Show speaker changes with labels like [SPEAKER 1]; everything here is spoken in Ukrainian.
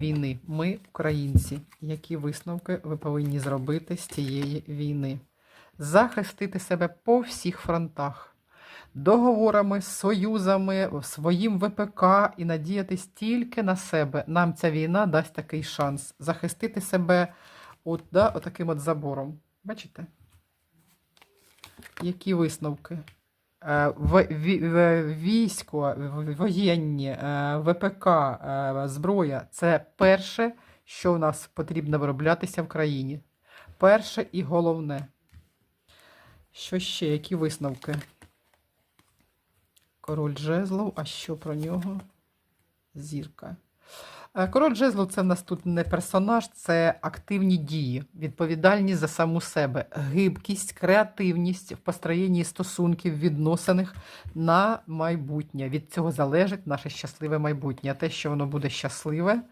[SPEAKER 1] війни. Ми, українці, які висновки ви повинні зробити з цієї війни? Захистити себе по всіх фронтах, договорами, союзами, своїм ВПК і надіятись тільки на себе. Нам ця війна дасть такий шанс захистити себе от, да, отаким от забором. Бачите? Які висновки? Е, Військо, воєнні, е, ВПК, е, зброя це перше, що в нас потрібно вироблятися в країні. Перше і головне. Що ще? Які висновки? Король жезлов, а що про нього? Зірка. Е, Король жезлу це в нас тут не персонаж, це активні дії, відповідальність за саму себе, гибкість, креативність в построєнні стосунків, відносиних на майбутнє. Від цього залежить наше щасливе майбутнє. Те, що воно буде щасливе,